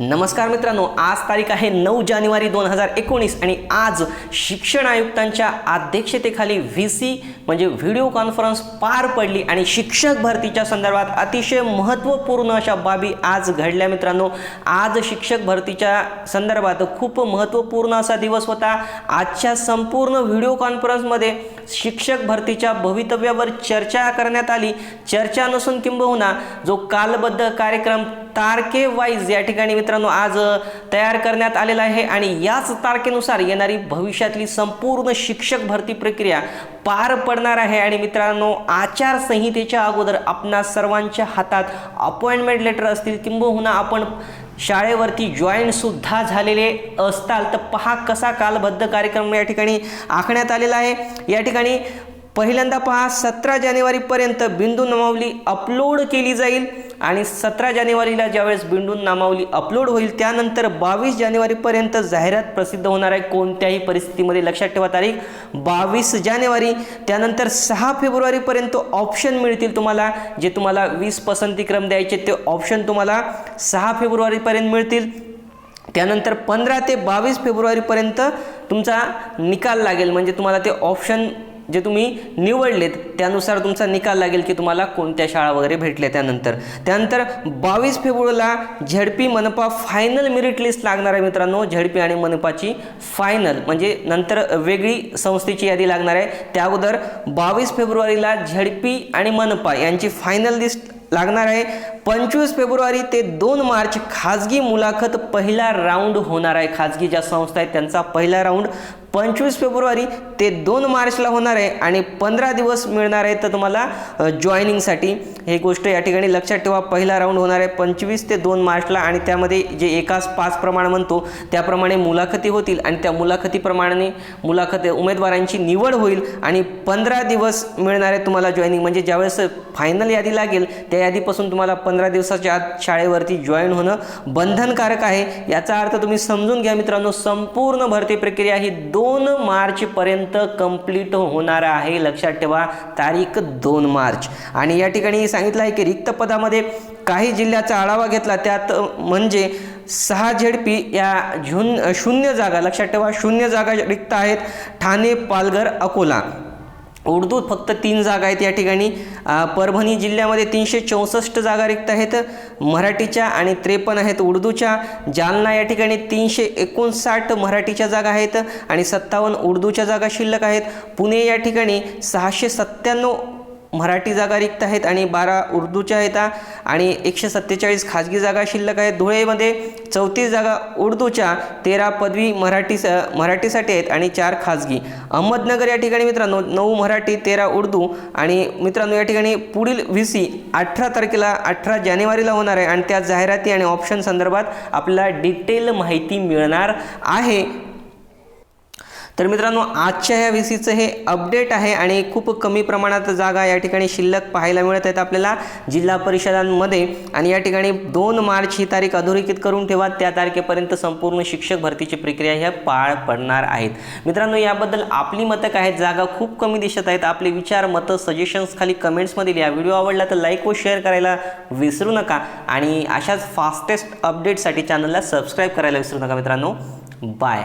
नमस्कार मित्रांनो आज तारीख आहे नऊ जानेवारी दोन हजार एकोणीस आणि आज शिक्षण आयुक्तांच्या अध्यक्षतेखाली व्ही सी म्हणजे व्हिडिओ कॉन्फरन्स पार पडली आणि शिक्षक भरतीच्या संदर्भात अतिशय महत्त्वपूर्ण अशा बाबी आज घडल्या मित्रांनो. आज शिक्षक भरतीच्या संदर्भात खूप महत्त्वपूर्ण असा दिवस होता. आजच्या संपूर्ण व्हिडिओ कॉन्फरन्समध्ये शिक्षक भरतीच्या भवितव्यावर चर्चा करण्यात आली. चर्चा नसून किंबहुना जो कालबद्ध कार्यक्रम तारखे वाईज या ठिकाणी मित्रांनो आज तयार करण्यात आलेला आहे आणि याच तारखेनुसार येणारी भविष्यातली संपूर्ण शिक्षक भरती प्रक्रिया पार पडणार आहे. आणि मित्रांनो आचारसंहितेच्या अगोदर आपणा सर्वांच्या हातात अपॉइंटमेंट लेटर असतील किंबहुना आपण शाळेवरती जॉईनसुद्धा झालेले असताल तर पहा कसा कालबद्ध कार्यक्रम या ठिकाणी आखण्यात आलेला आहे. या ठिकाणी पहिल्यांदा पहा सतरा जानेवारीपर्यंत बिंदू नमावली अपलोड केली जाईल. आणि सतरा जानेवारीला ज्यावेळेस बिंडून नामावली अपलोड होईल त्यानंतर बावीस जानेवारीपर्यंत जाहिरात प्रसिद्ध होणार आहे. कोणत्याही परिस्थितीमध्ये लक्षात ठेवा तारीख. बावीस जानेवारी त्यानंतर सहा फेब्रुवारीपर्यंत ऑप्शन मिळतील तुम्हाला. जे तुम्हाला वीस पसंतीक्रम द्यायचे ते ऑप्शन तुम्हाला सहा फेब्रुवारीपर्यंत मिळतील. त्यानंतर पंधरा ते बावीस फेब्रुवारीपर्यंत तुमचा निकाल लागेल. म्हणजे तुम्हाला ते ऑप्शन जे तुम्ही निवडलेत त्यानुसार तुमचा निकाल लागेल की तुम्हाला कोणत्या शाळा वगैरे भेटल्या त्यानंतर. त्यानंतर बावीस फेब्रुवारीला झडपी मनपा फायनल मेरिट लिस्ट लागणार आहे मित्रांनो. झडपी आणि मनपाची फायनल म्हणजे नंतर वेगळी संस्थेची यादी लागणार आहे. त्या अगोदर बावीस फेब्रुवारीला झडपी आणि मनपा यांची फायनल लिस्ट लागणार आहे. पंचवीस फेब्रुवारी ते दोन मार्च खाजगी मुलाखत पहिला राऊंड होणार आहे. खाजगी ज्या संस्था आहेत त्यांचा पहिला राऊंड पंचवीस फेब्रुवारी ते दोन मार्चला होणार आहे आणि पंधरा दिवस मिळणार आहे तर तुम्हाला जॉईनिंगसाठी हे गोष्ट या ठिकाणी लक्षात ठेवा. पहिला राऊंड होणार आहे पंचवीस ते दोन मार्चला आणि त्यामध्ये जे एकाच पाच प्रमाण म्हणतो त्याप्रमाणे मुलाखती होतील आणि त्या मुलाखतीप्रमाणे मुलाखत उमेदवारांची निवड होईल आणि पंधरा दिवस मिळणार आहे तुम्हाला जॉईनिंग म्हणजे ज्यावेळेस फायनल यादी लागेल त्या यादीपासून तुम्हाला पंधरा दिवसाच्या आत शाळेवरती जॉईन होणं बंधनकारक आहे. याचा अर्थ तुम्ही समजून घ्या मित्रांनो संपूर्ण भरती प्रक्रिया ही दोन मार्चपर्यंत कंप्लीट होणार आहे. लक्षात ठेवा तारीख दोन मार्च. आणि या ठिकाणी सांगितलं आहे की रिक्त पदामध्ये काही जिल्ह्याचा आढावा घेतला. त्यात म्हणजे सहा झेडपी या झुन शून्य जागा लक्षात ठेवा शून्य जागा रिक्त आहेत. ठाणे पालघर अकोला. उर्दू फक्त तीन जागा आहेत या ठिकाणी. परभणी जिल्ह्यामध्ये तीनशे चौसष्ट जागा रिक्त आहेत. मराठीच्या आणि त्रेपन्न आहेत उर्दूच्या. जालना या ठिकाणी तीनशे एकोणसाठ मराठीच्या जागा आहेत आणि सत्तावन्न उर्दूच्या जागा शिल्लक आहेत. पुणे या ठिकाणी सहाशे सत्त्याण्णव मराठी जागा रिक्त आहेत आणि बारा उर्दूच्या आहेत आणि एकशे सत्तेचाळीस खाजगी जागा शिल्लक आहेत. धुळेमध्ये चौतीस जागा उर्दूच्या तेरा पदवी मराठी मराठीसाठी आहेत आणि चार खाजगी. अहमदनगर या ठिकाणी मित्रांनो नऊ मराठी तेरा उर्दू आणि मित्रांनो या ठिकाणी पुढील व्ही सी अठरा तारखेला अठरा जानेवारीला होणार आहे आणि त्या जाहिराती आणि ऑप्शन संदर्भात आपल्याला डिटेल माहिती मिळणार आहे. तर मित्रांनो आजच्या या व्ही सीचं हे अपडेट आहे आणि खूप कमी प्रमाणात जागा या ठिकाणी शिल्लक पाहायला मिळत आहेत आपल्याला जिल्हा परिषदांमध्ये. आणि या ठिकाणी दोन मार्च ही तारीख अधोरेखित करून ठेवा त्या तारखेपर्यंत संपूर्ण शिक्षक भरतीची प्रक्रिया ह्या पार पडणार आहेत. मित्रांनो याबद्दल आपली मतं काय आहेत? जागा खूप कमी दिसत आहेत. आपले विचार मतं सजेशन्स खाली कमेंट्समध्ये लिहा. व्हिडिओ आवडला तर लाईक व शेअर करायला विसरू नका. आणि अशाच फास्टेस्ट अपडेटसाठी चॅनलला सबस्क्राईब करायला विसरू नका मित्रांनो. बाय